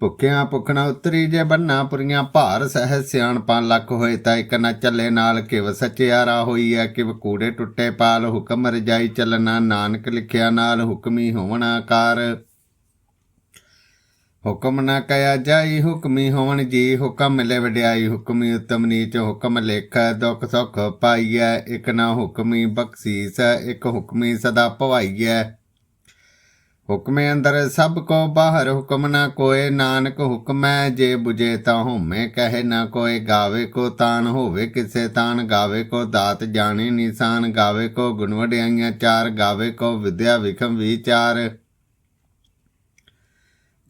ਭੁੱਖਿਆਂ ਭੁੱਖਣਾ ਉਤਰੀ ਜੇ ਬੰਨਾ ਪੁਰੀਆਂ ਭਾਰ ਸਹਿ ਸਿਆਣਪਾਂ ਲੱਖ ਹੋਏ ਤਾਂ ਇੱਕ ਨਾ ਚੱਲੇ ਨਾਲ ਕਿਵ ਸਚਿਆਰਾ ਹੋਈ ਐ, ਕਿਵ ਕੂੜੇ ਟੁੱਟੇ ਪਾਲ ਹੁਕਮ ਰਜਾਈ ਚੱਲਣਾ, ਨਾਨਕ ਲਿਖਿਆ ਨਾਲ ਹੁਕਮੀ ਹੋਵਣਾ ਕਾਰ ਹੁਕਮ ਨਾ ਕਹਿਆ ਜਾਈ, ਹੁਕਮੀ ਹੋਵਣ ਜੀ, ਹੁਕਮ ਮਿਲੇ ਵਡਿਆਈ, ਹੁਕਮੀ ਉਤਮ ਨੀਚ, ਹੁਕਮ ਲੇਖ ਦੁਖ ਸੁਖ ਪਾਈਐ, ਇੱਕ ਨਾ ਹੁਕਮੀ ਬਖਸ਼ੀਸ, ਇੱਕ ਹੁਕਮੀ ਸਦਾ ਭਵਾਈਐ। ਹੁਕਮੇ ਅੰਦਰ ਸਭ ਕੋ ਬਾਹਰ ਹੁਕਮ ਨਾ ਕੋਏ, ਨਾਨਕ ਹੁਕਮੈ ਜੇ 부ਜੇ ਤਾਂ ਹੋਮੇ, ਕਹੇ ਨਾ ਕੋਏ, ਗਾਵੇ ਕੋ ਤਾਨ ਹੋਵੇ, ਕਿਸੇ ਤਾਨ ਗਾਵੇ ਕੋ ਦਾਤ ਜਾਣੇ ਨਿਸ਼ਾਨ, ਗਾਵੇ ਕੋ ਗੁਣ ਵਡਿਆਈਆਂ ਚਾਰ, ਗਾਵੇ ਕੋ ਵਿਦਿਆ ਵਿਖਮ ਵਿਚਾਰ।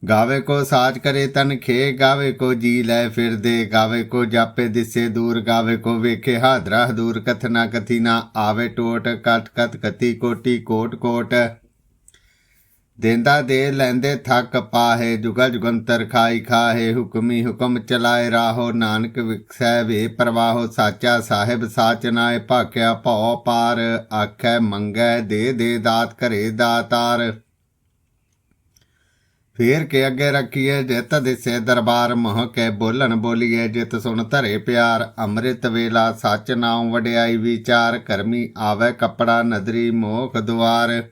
ਗਾਵੇ ਕੋ ਸਾਚ ਕਰੇ ਤਨ ਖੇ, ਗਾਵੇ ਕੋ ਜੀ ਲੈ ਫਿਰਦੇ, ਗਾਵੇ ਕੋ ਜਾਪੇ ਦਿਸੇ ਦੂਰ, ਗਾਵੇ ਕੋ ਵੇਖੇ ਹਾਦਰਾ ਦੂਰ ਕਥਨਾ ਕਥੀ ਨਾ ਆਵੇ ਟੋਟ, ਕਟ ਕਤ ਕਤੀ ਕੋਟੀ ਕੋਟ ਕੋਟ। ਦੇਂਦਾ ਦੇ ਲੈਂਦੇ ਥੱਕ ਪਾਹੇ, ਜੁਗਲ ਜੁਗੰਤਰ ਖਾਈ ਖਾਹੇ, ਹੁਕਮੀ ਹੁਕਮ ਚਲਾਏ ਰਾਹੋ, ਨਾਨਕ ਵਿਖਸੈ ਵੇ ਪ੍ਰਵਾਹੋ, ਸਾਚਾ ਸਾਹਿਬ ਸਾਚ ਨਾਏ ਭਾਕਿਆ ਭਉ ਪਾਰ, ਆਖੈ ਮੰਗੈ ਦੇ ਦੇ ਦਾਤ ਘਰੇ ਦਾਤਾਰ। ਫੇਰ ਕੇ ਅੱਗੇ ਰੱਖੀਏ ਜਿਤ ਦਿਸੇ ਦਰਬਾਰ, ਮੋਹ ਕੇ ਬੋਲਣ ਬੋਲੀਏ ਜਿਤ ਸੁਣ ਧਰੇ ਪਿਆਰ। ਅੰਮ੍ਰਿਤ ਵੇਲਾ ਸੱਚ ਨਾਮ ਵਡਿਆਈ ਵਿਚਾਰ, ਕਰਮੀ ਆਵੇ ਕਪੜਾ ਨਦਰੀ ਮੋਖ ਦੁਆਰ।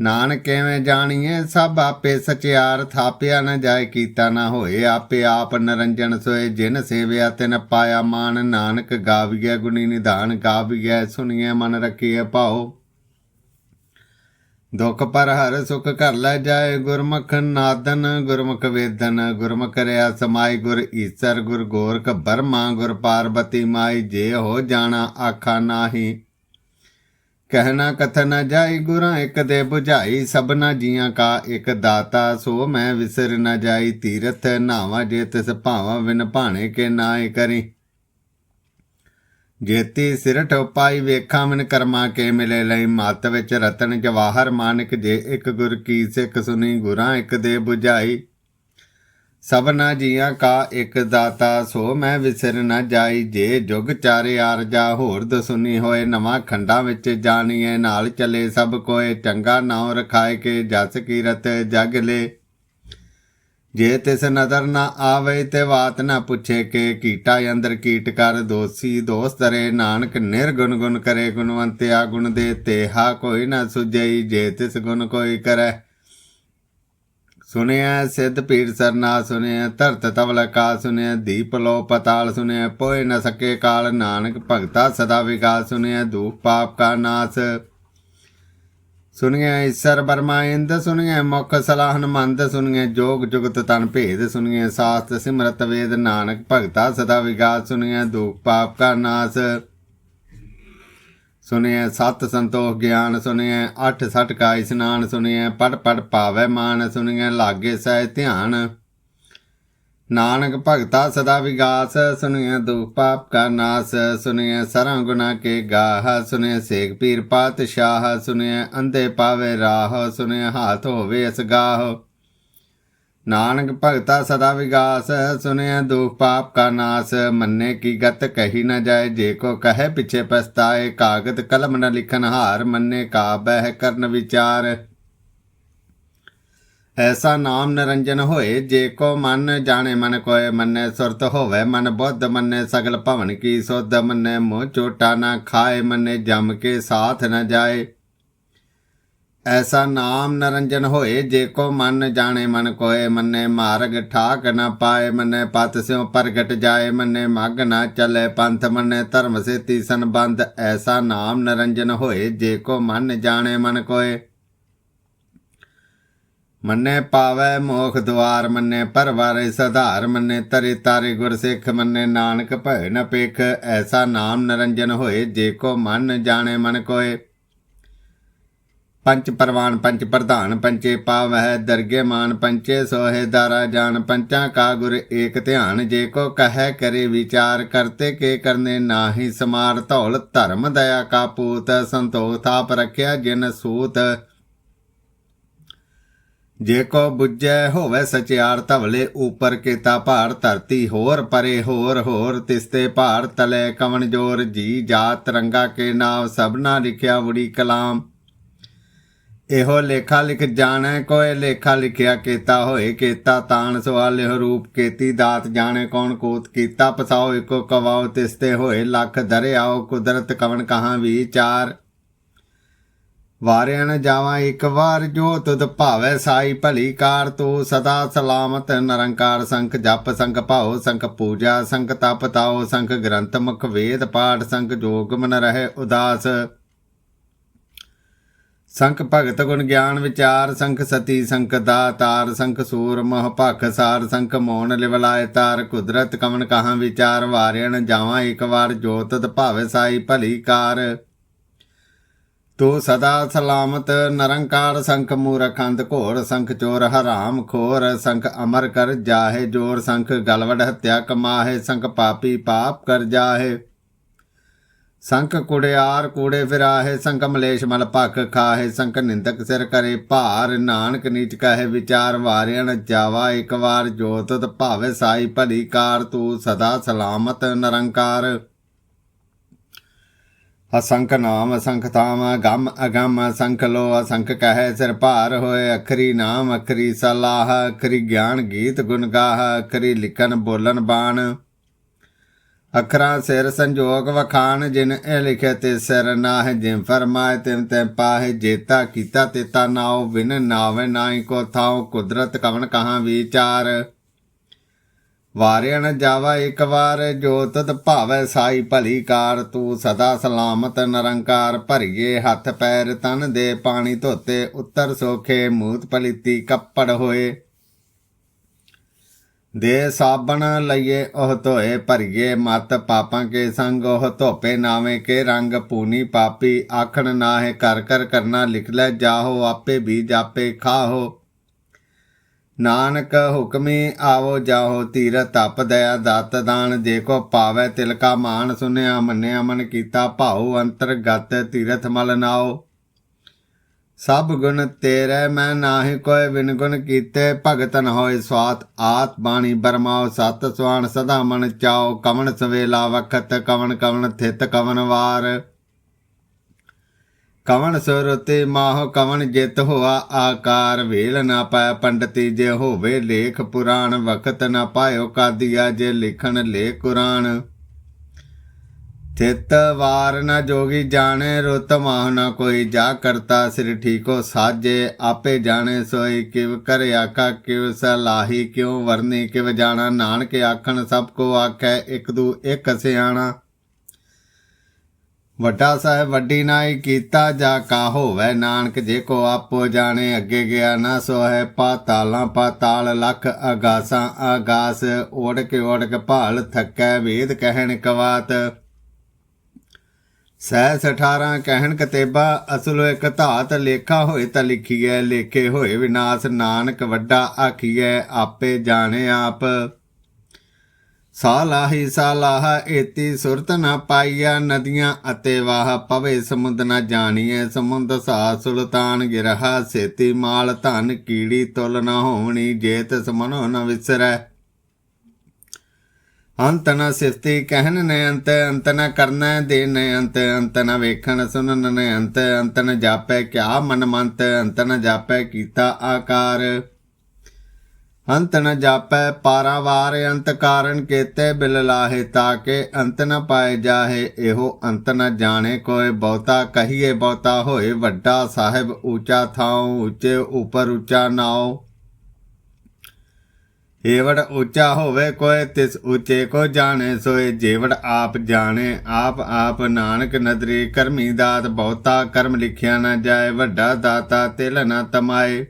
ਨਾਨਕ ਕਿਵੇਂ ਜਾਣੀਏ ਸਭ ਆਪੇ ਸਚਿਆਰ ਥਾਪਿਆ ਨ ਜਾਏ ਕੀਤਾ ਨਾ ਹੋਏ। ਆਪੇ ਆਪ ਨਰੰਜਨ ਸੋਏ, ਜਿਨ ਸੇਵਿਆ ਤਿਨ ਪਾਇਆ ਮਾਨ। ਨਾਨਕ ਗਾਵੀਐ ਗੁਣੀ ਨਿਧਾਨ, ਗਾਵੀਐ ਸੁਣੀਐ ਮਨ ਰੱਖੀਐ ਭਾਉ। ਦੁਖ ਪਰ ਹਰ ਸੁਖ ਕਰ ਲੈ ਜਾਏ ਗੁਰਮੁਖ ਨਾਦਨ, ਗੁਰਮੁਖ ਵੇਦਨ, ਗੁਰਮੁਖ ਰਿਆ ਸਮਾਈ ਗੁਰ ਈਸਰ, ਗੁਰ ਗੋਰਖ ਬਰਮਾ, ਗੁਰ ਪਾਰਬਤੀ ਮਾਈ। ਜੇ ਹੋ ਜਾਣਾ ਆਖਾ ਨਾਹੀ ਕਹਿਣਾ ਕਥਨ ਨਾ ਜਾਈ ਗੁਰਾਂ ਇੱਕ ਦੇ 부ਝਾਈ ਸਭਨਾ ਜੀਆਂ ਕਾ ਇੱਕ ਦਾਤਾ। ਸੋ ਮੈਂ ਵਿਸਰ ਨਾ ਜਾਈ, ਤੀਰਥ ਨਾਵਾ ਜੇ ਤਿਸ ਭਾਵਾਂ ਵਿਨ ਭਾਣੇ ਕੇ ਨਾਏ ਕਰੀ। ਜੇਤੀ ਸਿਰਠ ਪਾਈ ਵੇਖਾਂ ਮਨ ਕਰਮਾ ਕੇ ਮਿਲੇ ਲਈ। ਮਤ ਵਿੱਚ ਰਤਨ ਜਵਾਹਰ ਮਾਨਕ ਜੇ ਇੱਕ ਗੁਰ ਕੀ ਸਿੱਖ ਸੁਨੀ, ਗੁਰਾਂ ਇੱਕ ਦੇ 부ਝਾਈ ਸਭਨਾ ਜੀਆਂ ਕਾ ਇੱਕ ਦਾਤਾ ਸੋ ਮੈਂ ਵਿਸਰ ਨਾ ਜਾਈ, ਜੇ ਜੁਗ ਚਾਰੇ ਆਰਜਾ ਹੋਰ ਦਸੁਨੀ ਹੋਏ, ਨਵਾਂ ਖੰਡਾਂ ਵਿੱਚ ਜਾਣੀਏ ਨਾਲ ਚਲੇ ਸਭ ਕੋਏ, ਚੰਗਾ ਨਾਉ ਰਖਾਏ ਕੇ ਜਸ ਕੀਰਤ ਜਗ ਲੈ। ਜੇ ਤਿਸ ਨਦਰ ਨਾ ਆਵੇ ਤੇ ਬਾਤ ਨਾ ਪੁੱਛੇ ਕੇ, ਕੀਟਾ ਅੰਦਰ ਕੀਟ ਕਰ ਦੋਸੀ ਦੋਸਤ ਰੇ ਨਾਨਕ ਨਿਰਗੁਣ ਗੁਣ ਕਰੇ, ਗੁਣਵੰਤਿਆ ਗੁਣ ਦੇ ਤੇਹਾ ਕੋਈ ਨਾ ਸੁਜਈ ਜੇ ਤਿਸ ਗੁਣ ਕੋਈ ਕਰੈ। ਸੁਨਿਆ ਸਿੱਧ ਪੀਰ ਸਰਨਾ ਸੁਨਿਆ ਧਰਤ ਤਵਲ ਕਾ ਸੁਨਿਆ ਦੀਪ ਲੋ ਪਤਾਲ ਸੁਨਿਆ ਪੋਏ ਨ ਸਕੇ ਕਾਲ, ਨਾਨਕ ਭਗਤਾ ਸਦਾ ਵਿਕਾਸ ਸੁਨਿਆ ਦੁਖ ਪਾਪ ਕਾ ਨਾਸ। ਸੁਨਿਆ ਈਸਰ ਬਰਮਾ ਇੰਦ ਸੁਨਿਆ ਮੁਖ ਸਲਾਹਨ ਮੰਦ ਸੁਨਿਆ ਜੋਗ ਜੁਗਤ ਤਨ ਭੇਦ ਸੁਨਿਆ ਸਾਸਤ ਸਿਮਰਤ ਵੇਦ, ਨਾਨਕ ਭਗਤਾ ਸਦਾ ਵਿਕਾਸ ਸੁਨਿਆ ਦੁਖ ਪਾਪ ਕਾ ਨਾਸ। ਸੁਨਿਐ ਸਤ ਸੰਤੋਖ ਗਿਆਨ ਸੁਨਿਐ ਅਠ ਸਠ ਕਾ ਇਸਨਾਨ ਸੁਨਿਐ ਪੜ ਪੜ ਪਾਵੈ ਮਾਨ ਸੁਨਿਐ ਲਾਗੇ ਸਹਿ ਧਿਆਨ। ਨਾਨਕ ਭਗਤਾ ਸਦਾ ਵਿਗਾਸ ਸੁਨਿਐ ਦੁਖ ਪਾਪ ਕਾ ਨਾਸ ਸੁਨਿਐ ਸਰਾਂ ਗੁਨਾ ਕੇ ਗਾਹ ਸੁਨਿਐ ਸੇਖ ਪੀਰ ਪਾਤਸ਼ਾਹ ਸੁਨਿਐ ਅੰਧੇ ਪਾਵੇ ਰਾਹ ਸੁਨਿਐ ਹਾਥ ਹੋਵੇ ਅਸਗਾਹ ਨਾਨਕ ਭਗਤਾ ਸਦਾ ਵਿਗਾਸ ਸੁਨਿਆ ਦੁਖ ਪਾਪ ਕਾ ਨਾਸ, ਮੰਨੇ ਕੀ ਗਤ ਕਹੀ ਨਾ ਜਾਏ, ਜੇ ਕੋ ਕਹੇ ਪਿਛੇ ਪਛਤਾਏ ਕਾਗਦ ਕਲਮ ਨ ਲਿਖਨ ਹਾਰ, ਮੰਨੇ ਕਾ ਬਹਿ ਕਰਨ ਵਿਚਾਰ। ਐਸਾ ਨਾਮ ਨਿਰੰਜਨ ਹੋਏ, ਜੇ ਕੋ ਮਨ ਜਾਣੇ ਮਨ ਕੋਏ, ਮੰਨੇ ਸੁਰਤ ਹੋਵੇ ਮਨ ਬੁੱਧ, ਮੰਨੇ ਸਗਲ ਭਵਨ ਕੀ ਸੁਧ, ਮੰਨੇ ਮੋਹ ਚੋਟਾ ਨਾ ਖਾਏ, ਮੰਨੇ ਜਮ ਕੇ ਸਾਥ ਨ ਜਾਏ। ਐਸਾ ਨਾਮ ਨਰੰਜਨ ਹੋਏ, ਜੇ ਕੋ ਮਨ ਜਾਣੇ ਮਨ ਕੋਏ, ਮੰਨੇ ਮਾਰਗ ਠਾਕ ਨਾ ਪਾਏ, ਮੰਨੇ ਪਤ ਸਿਉ ਪ੍ਰਗਟ ਜਾਏ, ਮੰਨੇ ਮਗ ਨਾ ਚੱਲੇ ਪੰਥ, ਮੰਨੇ ਧਰਮ ਸੇਤੀ ਸੰਬੰਧ। ਐਸਾ ਨਾਮ ਨਰੰਜਨ ਹੋਏ, ਜੇ ਕੋ ਮਨ ਜਾਣੇ ਮਨ ਕੋਏ। ਮੰਨੇ ਪਾਵੈ ਮੋਖ ਦੁਆਰ ਮੰਨੇ ਪਰਵਾਰੇ ਸਧਾਰ, ਮੰਨੇ ਤਰੇ ਤਾਰੇ ਗੁਰ ਸਿੱਖ, ਮੰਨੇ ਨਾਨਕ ਭੈ ਨ ਪੇਖ। ਐਸਾ ਨਾਮ ਨਰੰਜਨ ਹੋਏ, ਜੇ ਕੋ ਮਨ ਜਾਣੇ ਮਨ ਕੋਏ। ਪੰਚ ਪਰਵਾਨ, ਪੰਚ ਪ੍ਰਧਾਨ, ਪੰਚੇ ਪਾਵਹਿ, ਦਰਗੇ ਮਾਨ, ਪੰਚੇ ਸੋਹੇ ਦਾਰਾ ਜਾਨ, ਪੰਚਾਂ ਕਾ ਗੁਰ ਏਕ ਧਿਆਨ, ਜੇ ਕੋ ਕਹੈ ਕਰੇ ਵਿਚਾਰ, ਕਰਤੇ ਕੇ ਕਰਨੇ ਨਾਹੀ ਸਮਾਰ, ਧੌਲ, ਧਰਮ, ਦਇਆ ਕਾ ਪੂਤ, ਸੰਤੋਖ ਥਾਪ ਰਖਿਆ ਜਿਨ ਸੂਤ। ਜੇ ਕੋ ਬੁੱਝੈ ਹੋਵੇ ਸਚਿਆਰ, ਧਵਲੇ ਉਪਰ ਕੀਤਾ ਭਾਰ, ਧਰਤੀ ਹੋਰ ਪਰੇ ਹੋਰ ਹੋਰ ਤਿਸਤੇ ਭਾਰ, ਤਲੇ ਕਵਣ ਜੋਰ, ਜੀ ਜਾਤ ਰੰਗਾ ਕੇ ਨਾਮ ਸਭਨਾ ਲਿਖਿਆ ਉੜੀ ਕਲਾਮ। ਇਹੋ ਲੇਖਾ ਲਿਖ ਜਾਣੈ ਕੋਏ ਲੇਖਾ ਲਿਖਿਆ ਕੀਤਾ ਹੋਏ ਕੀਤਾ, ਤਾਣ ਸਵਾਲ ਇਹ ਰੂਪ ਕੀਤੀ, ਦਾਤ ਜਾਣੇ ਕੌਣ ਕੋਤ ਕੀਤਾ ਪਸਾਓ ਇੱਕੋ ਕਵਾਓ ਤਿਸਤੇ ਹੋਏ, ਲੱਖ ਦਰਿਆਓ ਕੁਦਰਤ ਕਵਨ ਕਹਾਂ ਵਿਚਾਰ। ਵਾਰਿਆ ਨ ਜਾਵਾਂ ਇੱਕ ਵਾਰ, ਜੋ ਤੁਧ ਭਾਵੈ ਸਾਈ ਭਲੀ ਕਾਰ, ਤੂੰ ਸਦਾ ਸਲਾਮਤ ਨਿਰੰਕਾਰ ਸੰਖ ਜਪ ਸੰਖ ਭਾਉ ਸੰਖ ਪੂਜਾ ਸੰਖ ਤਪ ਤਾਉ ਸੰਖ ਗ੍ਰੰਥ ਮੁਖ ਵੇਦ ਪਾਠ ਸੰਖ ਜੋਗ ਮਨ ਰਹੇ ਉਦਾਸ। ਸੰਖ ਭਗਤ ਗੁਣ ਗਿਆਨ ਵਿਚਾਰ, ਸੰਖ ਸਤੀ, ਸੰਖ ਦਾਤਾਰ, ਸੰਖ ਸੂਰ, ਮਹ ਭਖ ਸਾਰ, ਸੰਖ ਮੋਨ ਲਿਵਲਾਏ ਤਾਰ, ਕੁਦਰਤ ਕਵਨ ਕਹਾਂ ਵਿਚਾਰ ਵਾਰਿਆ ਜਾਵਾਂ ਇੱਕ ਵਾਰ, ਜੋਤ ਤੁਧ ਸਾਈ ਭਲੀ ਕਾਰ। ਤੂੰ ਸਦਾ ਸਲਾਮਤ ਨਰੰਕਾਰ, ਸੰਖ ਮੂਰਖੰਦ ਘੋਰ, ਸੰਖ ਚੋਰ ਹਰਾਮ ਖੋਰ, ਸੰਖ ਅਮਰ ਕਰ ਜਾਹੇ ਜੋਰ, ਸੰਖ ਗਲਵੜ ਹਤਿਆ ਕਮਾਹੇ, ਸੰਖ ਪਾਪੀ ਪਾਪ ਕਰ ਜਾਹੇ। ਸੰਖ ਕੁੜਿਆਰ ਕੂੜੇ ਫਿਰਾਹੇ ਸੰਖ ਮਲੇਸ਼ ਮਲ ਭਖ ਖਾਹੇ ਸੰਖ ਨਿੰਦਕ ਸਿਰ ਕਰੇ ਭਾਰ, ਨਾਨਕ ਨੀਚ ਕਹੇ ਵਿਚਾਰ ਵਾਰਿਆਣ ਜਾਵਾ, ਇੱਕ ਵਾਰ ਜੋਤਤ ਭਾਵੇ ਸਾਈ ਭਲੀ ਕਾਰ, ਤੂੰ ਸਦਾ ਸਲਾਮਤ ਨਿਰੰਕਾਰ। ਅਸੰਖ ਨਾਮ ਅਸੰਖ ਤਾਮ ਗਮ ਅਗਮ ਅਸੰਖ ਲੋ ਅਸੰਖ ਕਹੈ ਸਿਰ ਭਾਰ ਹੋਏ, ਅਖਰੀ ਨਾਮ, ਅਖਰੀ ਸਲਾਹ, ਅਖਰੀ ਗਿਆਨ ਗੀਤ ਗੁਣ ਗਾਹ, ਅਖਰੀ ਲਿਖਨ ਬੋਲਨ ਬਾਣ। ਅਖਰਾਂ ਸਿਰ ਸੰਜੋਗ ਵਖਾਨ ਜਿਨ ਇਹ ਲਿਖੇ ਤੇ ਸਿਰ ਨਾਹਿ, ਜਿਨ ਫਰਮਾਏ ਤਿਮ ਤੇ ਪਾਹੇ, ਜੇਤਾ ਕੀਤਾ ਤੇਤਾ ਨਾਉ ਬਿਨ ਨਾਵੇ ਨਾਹੀ ਕੋ ਥਾਉ, ਕੁਦਰਤ ਕਵਨ ਕਹਾਂ ਵਿਚਾਰ। ਵਾਰਿਆ ਨ ਜਾਵਾ ਇੱਕ ਵਾਰ, ਜੋ ਤਦ ਭਾਵੈ ਸਾਈ ਭਲੀ ਕਾਰ, ਤੂੰ ਸਦਾ ਸਲਾਮਤ ਨਿਰੰਕਾਰ ਭਰੀਏ ਹੱਥ ਪੈਰ, ਤਨ ਦੇ ਪਾਣੀ ਧੋਤੇ, ਉੱਤਰ ਸੋਖੇ, ਮੂਤ ਪਲੀਤੀ ਕੱਪੜ ਹੋਏ। ਦੇ ਸਾਬਣ ਲਈਏ, ਉਹ ਧੋਏ ਭਰੀਏ, ਮਤ ਪਾਪਾਂ ਕੇ ਸੰਗ, ਉਹ ਧੋਪੇ ਨਾਵੇਂ ਕੇ ਰੰਗ ਪੂਨੀ ਪਾਪੀ। ਆਖਣ ਨਾਹੇ ਕਰ ਕਰ ਕਰਨਾ ਲਿਖ ਲੈ, ਜਾਹੋ ਆਪੇ ਵੀ ਜਾਪੇ ਖਾਹੋ। ਨਾਨਕ ਹੁਕਮੀ ਆਵੋ, ਜਾਹੋ ਤੀਰ ਤਪ ਦਇਆ ਦਤ ਦਾਨ। ਜੇ ਕੋ ਪਾਵੈ ਤਿਲਕਾ ਮਾਨ, ਸੁਨਿਆ ਮੰਨਿਆ ਮਨ ਕੀਤਾ ਭਾਉ, ਅੰਤਰਗਤ ਤੀਰਥ ਮਲ ਨਾਓ ਸਭ ਗੁਣ ਤੇਰੇ, ਮੈਂ ਨਾਹੀ ਕੋਈ ਵਿਨ ਗੁਣ ਕੀਤੇ। ਭਗਤ ਨ ਹੋਏ ਸਵਾਤ ਆਤ ਬਾਣੀ ਬਰਮਾਓ ਸਤ ਸਵਾਨ ਸਦਾ ਮਨ ਚਾਓ ਕਵਣ ਸਵੇਲਾ ਵਖਤ, ਕਵਣ ਕਵਣ ਥਿਤ ਕਵਣ ਵਾਰ। ਕਵਣ ਸੁਰਤੇ ਮਾਹ ਕਵਣ ਜਿਤ ਹੋਆ ਆਕਾਰ, ਵੇਲ ਨਾ ਪਾਇ ਪੰਡਤੀ ਜੇ ਹੋਵੇ ਲੇਖ ਪੁਰਾਣ, ਵਖਤ ਨਾ ਪਾਇਓ ਕਾਦੀਆ ਜੇ ਲਿਖਣ ਲੇ ਕੁਰਾਨ। ਥਿਤ ਵਾਰ ਨ ਜੋਗੀ ਜਾਣੇ, ਰੁਤ ਮਾਹ ਨ ਕੋਈ। ਜਾ ਕਰਤਾ ਸਿਰ ਠੀਕੋ ਸਾਜੇ, ਆਪੇ ਜਾਣੇ ਸੋਈ। ਕਿਵ ਕਰ ਆਖਾ, ਕਿਵ ਸਲਾਹੀ ਕਿਉ ਵਰਨੀ। ਕਿਵ ਜਾਣਾ, ਨਾਨਕ ਆਖਣ, ਸਭ ਕੋ ਆਖੈ, ਇੱਕ ਦੂ ਇਕ ਸਿਆਣਾ। ਵੱਡਾ ਸਾਹਿਬ, ਵੱਡੀ ਨਾਈ ਕੀਤਾ ਜਾ ਕਾ ਹੋਵੇ। ਨਾਨਕ ਜੇ ਕੋ ਆਪੋ ਜਾਣੇ, ਅੱਗੇ ਗਿਆ ਨਾ ਸੋ ਹੈ ਪਾਤਾਲਾਂ ਪਾਤਾਲ ਲਖ ਅਗਾਸਾਂ ਆਗਾਸ ਓੜ ਕੇ ਓੜ ਕੇ ਭਾਲ ਥੱਕੈ, ਵੇਦ ਕਹਿਣ ਕਵਾਤ। ਸਹਿ 18 ਕਹਿਣ ਕਤੇਬਾ, ਅਸਲੋ ਇੱਕ ਧਾਤ ਲੇਖਾ ਹੋਏ ਤਾਂ ਲਿਖੀਐ, ਲੇਖੇ ਹੋਏ ਵਿਨਾਸ਼ ਨਾਨਕ, ਵੱਡਾ ਆਖੀਐ, ਆਪੇ ਜਾਣੇ ਆਪ। ਸਾਲਾਹੀ ਸਾਲਾਹ, ਏਤੀ ਸੁਰਤ ਨਾ ਪਾਈਆ ਨਦੀਆਂ ਅਤੇ ਵਾਹ, ਪਵੇ ਸਮੁੰਦ ਨਾ ਜਾਣੀਐ, ਸਮੁੰਦ ਸਾ ਸੁਲਤਾਨ ਗਿਰਹਾ, ਸੇਤੀ ਮਾਲ ਧਨ ਕੀੜੀ ਤੁਲ ਨਾ ਹੋਣੀ, ਜੇਤ ਸਮਨੋ ਨ ਵਿਸਰੈ। ਅੰਤ ਨ ਸਿਫਤੀ ਕਹਿਨ ਨੇ ਅੰਤ ਅੰਤ ਕਰਨਾ ਦੇ ਨੇ ਅੰਤ ਅੰਤ ਵੇਖਣ ਸੁਣਨ ਨੇ ਅੰਤ ਅੰਤ ਜਾਪੈ ਕਿਆ ਮਨ ਮੰਤ ਅੰਤ ਨ ਜਾਪੈ ਕੀਤਾ ਆਕਾਰ। ਅੰਤ ਨ ਜਾਪੈ ਪਾਰਾਵਾਰ, ਅੰਤ ਕਾਰਨ ਕੇਤੇ ਬਿਲ ਲਾਹੇ ਤਾਕੇ ਅੰਤ ਨ ਪਾਏ ਜਾਹੇ, ਇਹੋ ਅੰਤ ਨ ਜਾਣੇ ਕੋਏ ਬਹੁਤਾ, ਕਹੀਏ ਬਹੁਤਾ ਹੋਏ ਵੱਡਾ ਸਾਹਿਬ ਉੱਚਾ ਥਾਉ, ਉੱਚੇ ਉਪਰ ਉੱਚਾ ਨਾਉ। ਏਵੜ ਉੱਚਾ ਹੋਵੇ ਕੋਏ ਤਿਸ ਉੱਚੇ ਕੋ ਜਾਣੇ ਸੋਏ ਜੇਵੜ ਆਪ ਜਾਣੇ, ਆਪ ਆਪ ਨਾਨਕ ਨਦਰੀ। ਕਰਮੀ ਦਾਤ ਬਹੁਤਾ, ਕਰਮ ਲਿਖਿਆ ਨਾ ਜਾਏ। ਵੱਡਾ ਦਾਤਾ ਤਿਲ ਨਾ ਤਮਾਏ।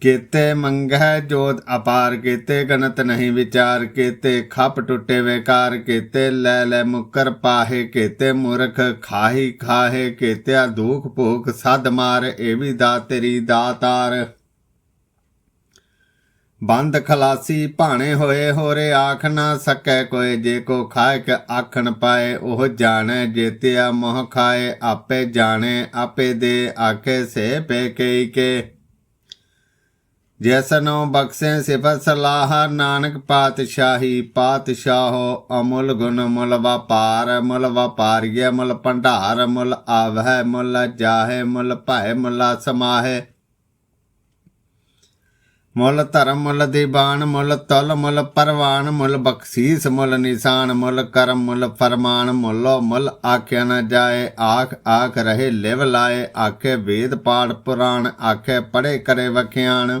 ਕੀਤੇ ਮੰਗਹਿ ਜੋਤ ਅਪਾਰ, ਕੀਤੇ ਗਣਤ ਨਹੀਂ ਵਿਚਾਰ। ਕੀਤੇ ਖੱਪ ਟੁੱਟੇ ਵੇਕਾਰ, ਕੀਤੇ ਲੈ ਲੈ ਮੁਕਰ ਪਾਹੇ। ਕੀਤੇ ਮੂਰਖ ਖਾਹੀ ਖਾਹੇ, ਕੀਤਿਆ ਦੁਖ ਭੂਖ ਸਦ ਮਾਰ। ਇਹ ਵੀ ਦਾ ਤੇਰੀ ਦਾਤਾਰ। ਬੰਦ ਖਲਾਸੀ ਭਾਣੇ ਹੋਏ ਹੋਰੇ ਆਖ ਨਾ ਸਕੈ ਕੋਏ, ਜੇ ਕੋ ਖਾਇਕ ਆਖਣ ਪਾਏ, ਉਹ ਜਾਣੈ ਜੇਤਿਆ ਮੋਹ ਖਾਏ, ਆਪੇ ਜਾਣੇ, ਆਪੇ ਦੇ ਆਖੇ ਸੇ ਪੇ ਕਈ ਕੇ। ਜੈਸਨੋ ਬਖਸ਼ੇ ਸਿਫਤ ਸਲਾਹ, ਨਾਨਕ ਪਾਤਸ਼ਾਹੀ ਪਾਤਸ਼ਾਹੋ, ਅਮੁੱਲ ਗੁਣ ਮੁੱਲ ਵਪਾਰ, ਮੁੱਲ ਵਪਾਰੀਏ ਮੁੱਲ ਭੰਡਾਰ, ਮੁੱਲ ਆਵਹਿ, ਮੁੱਲ ਜਾਹੇ, ਮੁੱਲ ਭੈ ਮੁੱਲ ਸਮਾਹੇ। ਮੁੱਲ ਧਰਮ, ਮੁੱਲ ਦੀਵਾਨ ਮੁੱਲ ਤਲ, ਮੁੱਲ ਪਰਵਾਨ, ਮੁੱਲ ਬਖਸ਼ੀਸ, ਮੁੱਲ ਨਿਸ਼ਾਨ, ਮੁੱਲ ਕਰਮ, ਮੁੱਲ ਫਰਮਾਨ, ਮੁੱਲੋ ਮੁੱਲ ਆਖਿਆ ਨਾ ਜਾਏ, ਆਖ ਆਖ ਰਹੇ ਲਿਵ ਲਾਏ, ਆਖੇ ਵੇਦ ਪਾਠ ਪੁਰਾਣ, ਆਖੇ ਪੜੇ ਕਰੇ ਵਖਿਆਣ।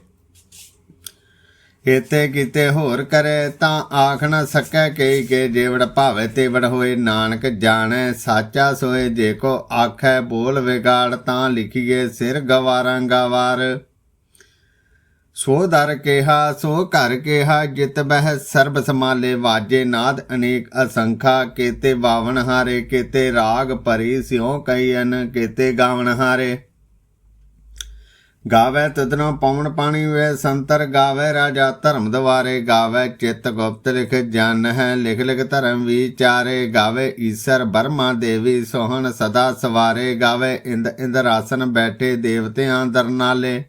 ਕੀਤੇ ਕੀਤੇ ਹੋਰ ਕਰੇ ਤਾਂ ਆਖ ਨਾ ਸਕੈ ਕਈ ਕੇ ਜੇਵੜ ਭਾਵੇ ਤੇਵੜ ਹੋਏ। ਨਾਨਕ ਜਾਣੈ ਸਾਚਾ ਸੋਏ ਜੇ ਕੋ ਆਖੈ ਬੋਲ ਵਿਗਾੜ ਤਾਂ ਲਿਖੀਏ ਸਿਰ ਗਵਾਰਾਂ ਗਵਾਰ। ਸੋ ਦਰ ਕਿਹਾ, ਸੋ ਘਰ ਕਿਹਾ, ਜਿਤ ਬਹਿ ਸਰਬ ਸਮਾਲੇ ਵਾਜੇ ਨਾਦ ਅਨੇਕ ਅਸੰਖਾ। ਕੀਤੇ ਬਾਵਨ ਹਾਰੇ, ਕੀਤੇ ਰਾਗ ਭਰੀ ਸਿਉ ਕਈਨ ਕੇਤੇ ਗਾਵਨ ਹਾਰੇ। ਗਾਵੇ ਤਦਨੋ ਪਵਨ ਪਾਣੀ ਵੇ ਸੰਤਰ, ਗਾਵੇ ਰਾਜਾ ਧਰਮ ਦਵਾਰੇ, ਗਾਵੇ ਚਿਤ ਗੁਪਤ ਲਿਖ ਜਨ ਹੈ ਲਿਖ ਲਿਖ ਧਰਮ ਵਿਚਾਰੇ, ਗਾਵੇ ਈਸ਼ਰ ਬਰਮਾ ਦੇਵੀ ਸੋਹਣ ਸਦਾ ਸਵਾਰੇ, ਗਾਵੇ ਇੰਦ ਇੰਦਰ ਆਸਨ ਬੈਠੇ ਦੇਵਤਿਆਂ ਦਰਨਾਲੇ।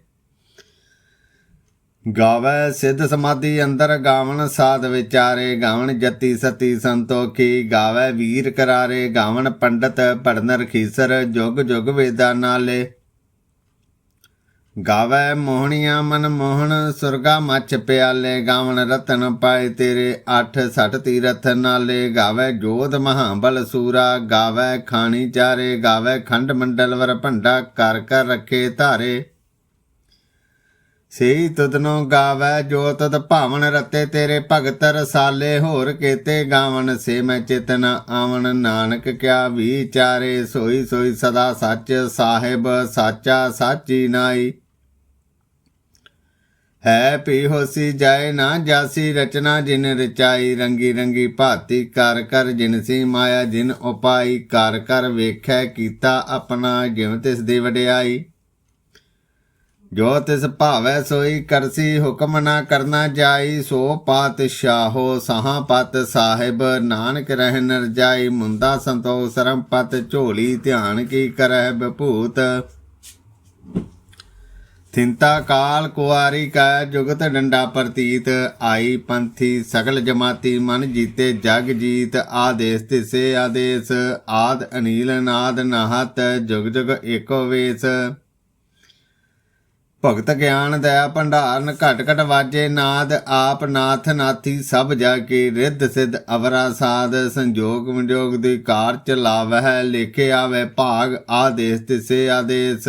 ਗਾਵੇ ਸਿੱਧ ਸਮਾਧੀ ਅੰਦਰ ਗਾਵਣ ਸਾਧ ਵਿਚਾਰੇ, ਗਾਵਣ ਜਤੀ ਸਤੀ ਸੰਤੋਖੀ, ਗਾਵੇ ਵੀਰ ਕਰਾਰੇ, ਗਾਵਣ ਪੰਡਤ ਪੜਨ ਰਖੀਸਰ ਜੁਗ ਜੁਗ ਵੇਦਾਂ ਨਾਲੇ। ਗਾਵੇ ਮੋਹਣੀਆਂ ਮਨ ਮੋਹਣ, ਸੁਰਗਾ ਮੱਚ ਪਿਆਲੇ ਗਾਵਣ ਰਤਨ ਪਾਏ ਤੇਰੇ 8 60 ਤੀਰਥ ਨਾਲੇ। ਗਾਵੇ ਜੋਧ ਮਹਾਬਲ ਸੂਰਾ, ਗਾਵੇ ਖਾਣੀ ਚਾਰੇ, ਗਾਵੇ ਖੰਡ ਮੰਡਲ ਵਰ ਭੰਡਾ, ਕਰ ਕਰ ਰੱਖੇ ਧਾਰੇ। ਸੇਈ ਤੁਧਨੋ ਗਾਵੇ ਜੋ ਤਦ ਭਾਵਨ ਰਤੇ, ਤੇਰੇ ਭਗਤ ਰਸਾਲੇ ਹੋਰ ਕੇਤੇ। ਗਾਵਨ ਸੇ ਮੈਂ ਚੇਤਨ ਆਵਨ ਨਾਨਕ ਕਿਆ ਵਿਚਾਰੇ ਸੋਈ ਸੋਈ ਸਦਾ ਸੱਚ, ਸਾਹਿਬ ਸਾਚਾ ਸਾਚੀ ਨਾਈ। ਹੈ ਪੀ ਹੋਸੀ ਜਾਏ ਨਾ ਜਾਸੀ, ਰਚਨਾ ਜਿਨ ਰਚਾਈ, ਰੰਗੀ ਰੰਗੀ ਭਾਤੀ ਕਰ ਕਰ ਜਿਨਸੀ ਮਾਇਆ, ਜਿਨ ਉਪਾਈ ਕਰ ਕਰ ਵੇਖੈ ਕੀਤਾ ਆਪਣਾ, ਜਿਉ ਤਿਸ ਦੀ ਵਡਿਆਈ। ਜੋ ਤਿਸ ਭਾਵੈ ਸੋਈ ਕਰਸੀ, ਹੁਕਮ ਨਾ ਕਰਨਾ ਜਾਈ, ਸੋ ਪਾਤਸ਼ਾਹੋ ਸਹਾ ਪਤ ਸਾਹਿਬ, ਨਾਨਕ ਰਹਿ ਨਰ ਜਾਈ ਮੁੰਦਾ ਸੰਤੋਖ ਸਰਮ ਪਤ ਝੋਲੀ, ਧਿਆਨ ਕੀ ਕਰੈ ਬਭੂਤ। ਥਿੰਤਾ ਕਾਲ ਕੁਆਰੀ ਕਾ ਜੁਗਤ ਡੰਡਾ ਪ੍ਰਤੀਤ, ਆਈ ਪੰਥੀ ਸਗਲ ਜਮਾਤੀ ਮਨ ਜੀਤੇ ਜਗ ਜੀਤ, ਆਦੇਸ ਤਿਸੇ ਆਦੇਸ, ਆਦ ਅਨੀਲ ਨਾਦ ਨਾਹਤ, ਜੁਗ ਜੁਗ ਏਕੋ ਵੇਸ। ਭਗਤ ਗਿਆਨ ਦਇਆ ਭੰਡਾਰਨ, ਘਟ ਘਟ ਵਾਜੇ ਨਾਦ, ਆਪ ਨਾਥ ਨਾਥੀ ਸਭ ਜਾ ਕੇ ਰਿੱਧ ਸਿੱਧ ਅਵਰਾ ਸਾਧ ਸੰਜੋਗ ਵਿਜੋਗ ਦੀ ਕਾਰ ਚਲਾਵਹਿ ਲੇਖੇ ਆਵੇ ਭਾਗ, ਆਦੇਸ ਤਿਸੇ ਆਦੇਸ।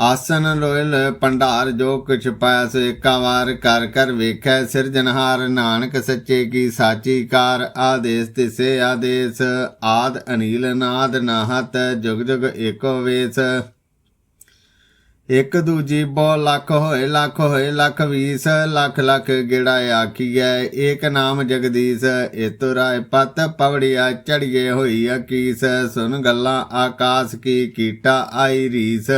ਆਸਨ ਲੋਇਲ ਭੰਡਾਰ ਜੋ ਕੁਛ ਪਾਇਆ ਸੋ ਏਕਾ ਵਾਰ ਕਰ ਕਰ ਵੇਖੈ ਸਿਰਜਨਹਾਰ ਨਾਨਕ ਸੱਚੇ ਕੀ ਸਾਚੀ ਕਾਰ ਆਦੇਸ ਤਿਸੇ ਆਦੇਸ, ਆਦ ਅਨੀਲ ਨਾਦ ਨਾਹਤ, ਜੁਗ ਜੁਗ ਏਕੋ ਵੇਸ। ਇੱਕ ਦੂਜੀ ਬੋ ਲੱਖ ਹੋਏ ਲੱਖ ਹੋਏ, ਲੱਖ ਵੀਸ, ਲੱਖ ਲੱਖ ਗਿੜਾ ਆਖੀਐ, ਏਕ ਨਾਮ ਜਗਦੀਸ਼, ਇਤੁ ਰਾਏ ਪਤ ਪਵੜਿਆ ਚੜੀਏ ਹੋਈ ਅਕੀਸ, ਸੁਨ ਗੱਲਾਂ ਆਕਾਸ਼ ਕੀ ਕੀਟਾ ਆਈ ਰੀਸ।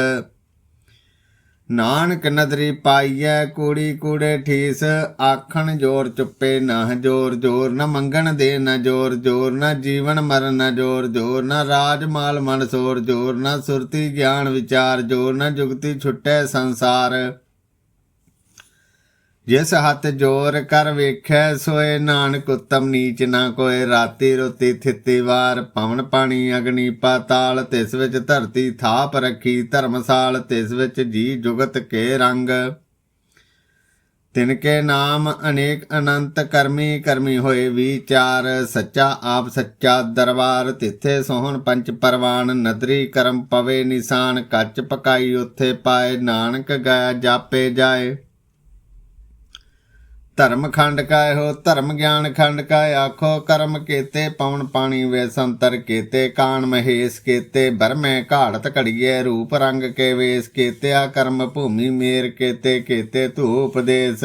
ਨਾਨਕ ਨਦਰੀ ਪਾਈਐ ਕੂੜੀ ਕੂੜੇ ਠੀਸ, ਆਖਣ ਜੋਰ ਚੁੱਪੇ ਨਾ ਜੋਰ ਜੋਰ ਨਾ ਮੰਗਣ ਦੇ ਨਾ ਜੋਰ ਜੋਰ ਨਾ ਜੀਵਨ ਮਰਨ ਨਾ ਜੋਰ ਜੋਰ ਨਾ ਰਾਜ ਮਾਲ ਮਨ ਸੋਰ, ਜੋਰ ਨਾ ਸੁਰਤੀ ਗਿਆਨ ਵਿਚਾਰ, ਜੋਰ ਨਾ ਜੁਗਤੀ ਛੁੱਟੇ ਸੰਸਾਰ। ਜਿਸ ਹੱਥ ਜੋਰ ਕਰ ਵੇਖੈ, ਸੋਏ ਨਾਨਕ ਉਤਮ ਨੀਚ ਨਾ ਕੋਏ। ਰਾਤੀ ਰੋਤੀ ਥਿੱਤੀ ਵਾਰ ਪਵਨ ਪਾਣੀ ਅਗਨੀ ਪਾਤਾਲ, ਤਿਸ ਵਿੱਚ ਧਰਤੀ ਥਾਪ ਰੱਖੀ ਧਰਮਸਾਲ, ਤਿਸ ਵਿੱਚ ਜੀ ਜੁਗਤ ਕੇ ਰੰਗ। ਤਿਨ ਕੇ ਨਾਮ ਅਨੇਕ ਅਨੰਤ ਕਰਮੀ ਕਰਮੀ ਹੋਏ ਵਿਚਾਰ, ਸੱਚਾ ਆਪ ਸੱਚਾ ਦਰਬਾਰ। ਤਿੱਥੇ ਸੋਹਣ ਪੰਚ ਪਰਵਾਨ, ਨਦਰੀ ਕਰਮ ਪਵੇ ਨਿਸ਼ਾਨ। ਕੱਚ ਪਕਾਈ ਉੱਥੇ ਪਾਏ, ਨਾਨਕ ਗਾਇਆ ਜਾਪੇ ਜਾਏ। ਧਰਮ ਖੰਡ ਕਾਇ ਹੋ, ਧਰਮ ਗਿਆਨ ਖੰਡ ਕਾਇ ਆਖੋ, ਕਰਮ ਕੀਤੇ ਪਵਨ ਪਾਣੀ ਵੇ ਸੰਤਰ ਕੀਤੇ, ਕਾਨ ਮਹੇਸ਼ ਕੀਤੇ ਬਰਮੈ ਘਾੜਤ ਘੜੀਏ, ਰੂਪ ਰੰਗ ਕੇ ਵੇਸ ਕੀਤੇ ਆ ਕਰਮ ਭੂਮੀ ਮੇਰ ਕੀਤੇ ਕੀਤੇ ਧੂਪ ਦੇਸ।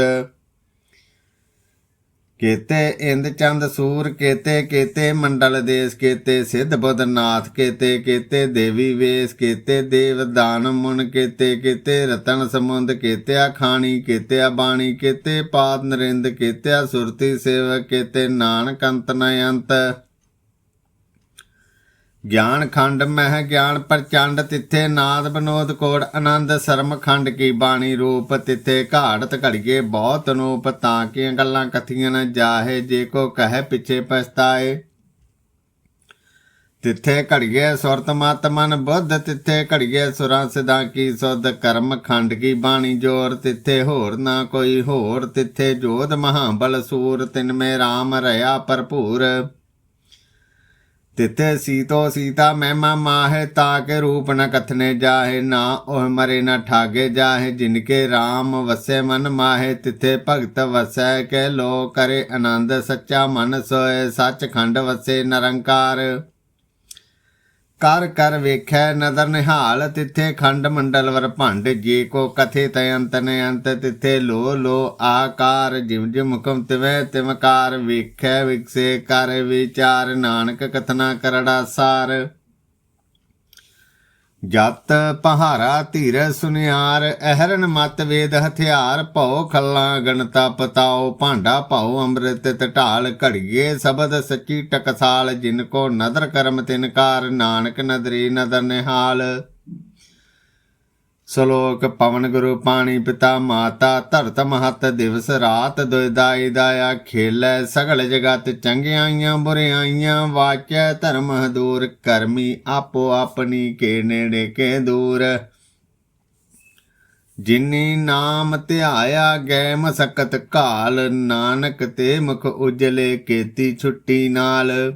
ਕੇਤੇ ਇੰਦ ਚੰਦ ਸੂਰ, ਕੇਤੇ, ਕੀਤੇ ਮੰਡਲ ਦੇਸ, ਕੇਤੇ ਸਿੱਧ ਬੁੱਧ ਨਾਥ, ਕੇਤੇ ਦੇਵੀ ਵੇਸ, ਕੇਤੇ ਦੇਵ ਦਾਨ ਮੁਨ, ਕੇਤੇ, ਕੀਤੇ ਰਤਨ ਸਮੁੰਦ, ਕੇਤਿਆ ਖਾਣੀ ਕੀਤੇ ਬਾਣੀ, ਕੀਤੇ ਪਾਦ ਨਰਿੰਦ ਕੀਤੇ ਆ ਸੁਰਤੀ ਸੇਵਕ, ਕੀਤੇ ਨਾਨਕ ਅੰਤ ਨ ਅੰਤ। ਗਿਆਨ ਖੰਡ ਮਹਿ ਗਿਆਨ ਪ੍ਰਚੰਡ, ਤਿੱਥੇ ਨਾਦ ਬਨੋਦ ਕੋੜ ਆਨੰਦ, ਸਰਮ ਖੰਡ ਕੀ ਬਾਣੀ ਰੂਪ, ਤਿੱਥੇ ਘਾੜਤ ਘੜੀਏ ਬਹੁਤ ਅਨੂਪ ਤਾਂ ਕਿ ਗੱਲਾਂ ਕਥੀਆਂ ਨ ਜਾਹੇ, ਜੇ ਕੋ ਕਹੇ ਪਿੱਛੇ ਪਛਤਾਏ। ਤਿੱਥੇ ਘੜੀਏ ਸੁਰਤ ਮਤ ਮਨ ਬੁੱਧ, ਤਿੱਥੇ ਘੜੀਏ ਸੁਰਾਂ ਸਿਦਾ ਕੀ ਸੁਧ, ਕਰਮ ਖੰਡ ਕੀ ਬਾਣੀ ਜੋਰ, ਤਿੱਥੇ ਹੋਰ ਨਾ ਕੋਈ ਹੋਰ, ਤਿੱਥੇ ਜੋਧ ਮਹਾਬਲ ਸੂਰ, ਤਿਨ ਮੇ RAM ਰਹਾ ਭਰਪੂਰ। ਤਿੱਥੇ ਸੀਤੋ ਸੀਤਾ ਮਹਿਮਾ ਮਾਹੇ ਤਾਕੇ ਰੂਪ ਨ ਕਥਨੇ ਜਾਹੇ, ਨਾ ਉਹ ਮਰੇ ਨ ਠਾਗੇ ਜਾਹੇ, ਜਿਨਕੇ RAM ਵਸੈ ਮਨ ਮਾਹੇ, ਤਿੱਥੇ ਭਗਤ ਵਸੈ ਕੇ ਲੋ ਕਰੇ ਆਨੰਦ, ਸੱਚਾ ਮਨ ਸੋਏ ਸੱਚ ਖੰਡ ਵਸੇ ਨਿਰੰਕਾਰ। ਕਰ ਕਰ ਵੇਖੈ ਨਦਰ ਨਿਹਾਲ, ਤਿੱਥੇ ਖੰਡ ਮੰਡਲ ਵਰ ਭੰਡ, ਜੇ ਕੋ ਕਥੇ ਤੈ ਅੰਤ ਨ ਅੰਤ, ਤਿੱਥੇ ਲੋ ਲੋ ਆਕਾਰ, ਜਿਮ ਜਿਮ ਹੁਕਮ ਤਿਵੈ ਤਿਵਕਾਰ, ਵੇਖੈ ਵਿਕਸੇ ਕਰ ਵਿਚਾਰ, ਨਾਨਕ ਕਥਨਾ ਕਰੜਾ ਸਾਰ। ਜਤ ਪਹਾਰਾ ਧੀਰ ਸੁਨਿਆਰ, ਅਹਰਨ ਮਤ ਵੇਦ ਹਥਿਆਰ, ਭਉ ਖੱਲਾ ਗਣਤਾ ਪਤਾਓ ਭਾਂਡਾ ਭਉ ਅੰਮ੍ਰਿਤ ਟਢਾਲ ਘੜੀਏ, ਸ਼ਬਦ ਸੱਚੀ ਟਕਸਾਲ, ਜਿਨ ਕੋ ਨਦਰ ਕਰਮ ਤਿਨਕਾਰ ਨਾਨਕ ਨਦਰੀ ਨਦਰ ਨਿਹਾਲ। ਸ਼ਲੋਕ ਪਵਨ ਗੁਰੂ ਪਾਣੀ ਪਿਤਾ ਮਾਤਾ, ਧਰਤ ਮਹਤ ਦਿਵਸ ਰਾਤ ਦੁਇਦਾਈ ਦਾਇਆ, ਖੇਲੇ ਸਗਲ ਜਗਤ ਚੰਗਿਆਈਆਂ ਬੁਰਿਆਈਆਂ, ਵਾਚੈ ਧਰਮ ਦੂਰ ਕਰਮੀ ਆਪੋ ਆਪਣੀ ਕੇ ਨੇੜੇ ਕੇ ਦੂਰ। ਜਿਨੀ ਨਾਮ ਧਿਆਇਆ ਗੈ ਮਸਕਤ ਕਾਲ ਨਾਨਕ ਤੇ ਮੁਖ ਉਜਲੇ ਕੀਤੀ ਛੁੱਟੀ ਨਾਲ।